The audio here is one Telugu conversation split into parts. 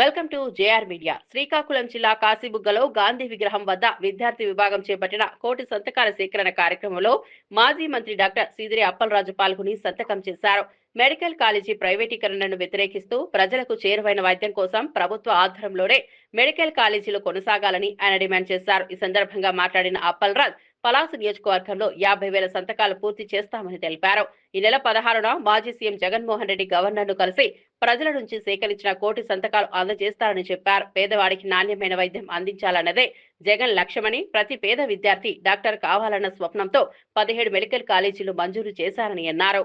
Welcome to JR media. Srikakulam జిల్లా కాశీబుగ్గలో గాంధీ విగ్రహం వద్ద విద్యార్థి విభాగం చేపట్టిన కోటి సంతకాల సేకరణ కార్యక్రమంలో మాజీ మంత్రి డాక్టర్ సీదిరి అప్పలరాజు పాల్గొని సంతకం చేశారు. మెడికల్ కాలేజీ ప్రైవేటీకరణను వ్యతిరేకిస్తూ ప్రజలకు చేరువైన వైద్యం కోసం ప్రభుత్వ ఆధ్వర్యంలోనే మెడికల్ కాలేజీలు కొనసాగాలని ఆయన డిమాండ్ చేశారు. ఈ సందర్భంగా మాట్లాడిన అప్పలరాజ్ పలాసు నియోజకవర్గంలో యాభై వేల సంతకాలు పూర్తి చేస్తామని తెలిపారు. ఈ నెల పదహారున మాజీ సీఎం జగన్మోహన్ రెడ్డి గవర్నర్ను కలిసి ప్రజల నుంచి సేకరించిన కోటి సంతకాలు అందజేస్తారని చెప్పారు. పేదవాడికి నాణ్యమైన వైద్యం అందించాలన్నదే జగన్ లక్ష్యమని ప్రతి పేద విద్యార్థి డాక్టర్ కావాలన్న స్వప్నంతో పదిహేడు మెడికల్ కాలేజీలు మంజూరు చేశారని అన్నారు.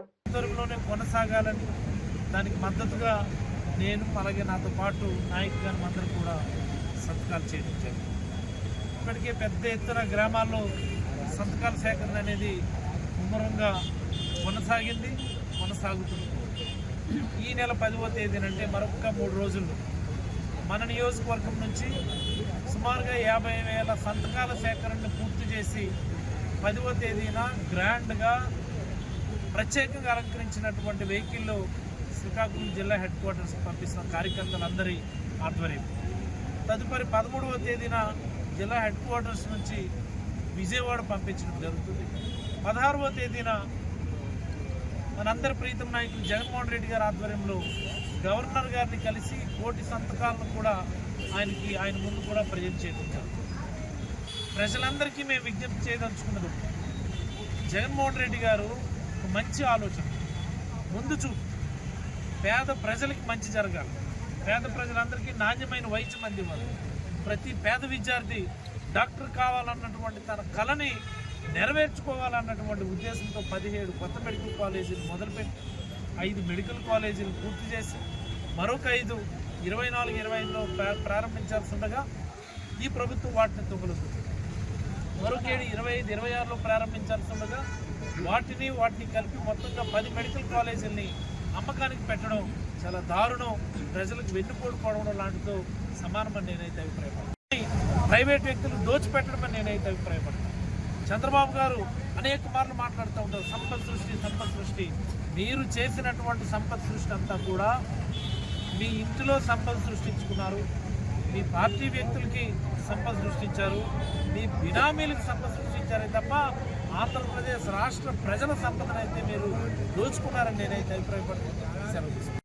కొనసాగాలని దానికి మద్దతుగా నేను అలాగే నాతో పాటు నాయక్ గారు అందరూ కూడా సంతకాలు చేయించారు ఇప్పటికే పెద్ద ఎత్తున గ్రామాల్లో సంతకాల సేకరణ అనేది ముమ్మరంగా కొనసాగింది కొనసాగుతుంది. ఈ నెల పదవ తేదీనంటే మరొక మూడు రోజులు. మన నియోజకవర్గం నుంచి సుమారుగా యాభై వేల సంతకాల సేకరణను పూర్తి చేసి పదవ తేదీన గ్రాండ్గా ప్రత్యేకంగా అలంకరించినటువంటి వెహికల్లో శ్రీకాకుళం జిల్లా హెడ్ క్వార్టర్స్కి పంపిస్తున్న కార్యకర్తలందరి ఆధ్వర్యం తదుపరి పదమూడవ తేదీన జిల్లా హెడ్ క్వార్టర్స్ నుంచి విజయవాడ పంపించడం జరుగుతుంది. పదహారవ తేదీన మనందరి ప్రీతం నాయకులు జగన్మోహన్ రెడ్డి గారి ఆధ్వర్యంలో గవర్నర్ గారిని కలిసి కోటి సంతకాలను కూడా ఆయనకి ఆయన ముందు కూడా ప్రజెంట్ చేయడం ప్రజలందరికీ మేము విజ్ఞప్తి చేయదలుచుకున్నది జగన్మోహన్ రెడ్డి గారు ఒక మంచి ఆలోచన. ముందు చూపు. పేద ప్రజలకి మంచి జరగాలి. పేద ప్రజలందరికీ నాణ్యమైన వైద్యం అందివ్వాలి. ప్రతి పేద విద్యార్థి డాక్టర్ కావాలన్నటువంటి తన కళని నెరవేర్చుకోవాలన్నటువంటి ఉద్దేశంతో పదిహేడు కొత్త మెడికల్ కాలేజీలు మొదలుపెట్టి ఐదు మెడికల్ కాలేజీలు పూర్తి చేసి మరొక ఐదు ఇరవై నాలుగు ఇరవై ఐదులో ప్రారంభించాల్సిండగా ప్రారంభించాల్సి ఉండగా ఈ ప్రభుత్వం వాటిని తొగలుతుంది మరొకేడు ఇరవై ఐదు ఇరవై ఆరులో ప్రారంభించాల్సి ఉండగా వాటిని వాటిని కలిపి మొత్తంగా పది మెడికల్ కాలేజీల్ని అమ్మకానికి పెట్టడం చాలా దారుణం. ప్రజలకు వెన్నుపోటు పడవడం లాంటితో సమానమని నేనైతే అభిప్రాయపడతాను ప్రైవేట్ వ్యక్తులు దోచిపెట్టడం అని నేనైతే అభిప్రాయపడతాను చంద్రబాబు గారు అనేక మార్లు మాట్లాడుతూ ఉంటారు సంపద సృష్టి సంపద సృష్టి. మీరు చేసినటువంటి సంపద సృష్టి అంతా కూడా మీ ఇంటిలో సంపద సృష్టించుకున్నారు. మీ పార్టీ వ్యక్తులకి సంపద సృష్టించారు. మీ బినామీలకు సంపద సృష్టించారే తప్ప ఆంధ్రప్రదేశ్ రాష్ట్ర ప్రజల సంపదనైతే మీరు దోచుకున్నారని నేనైతే అభిప్రాయపడుతున్నాను. సెలవు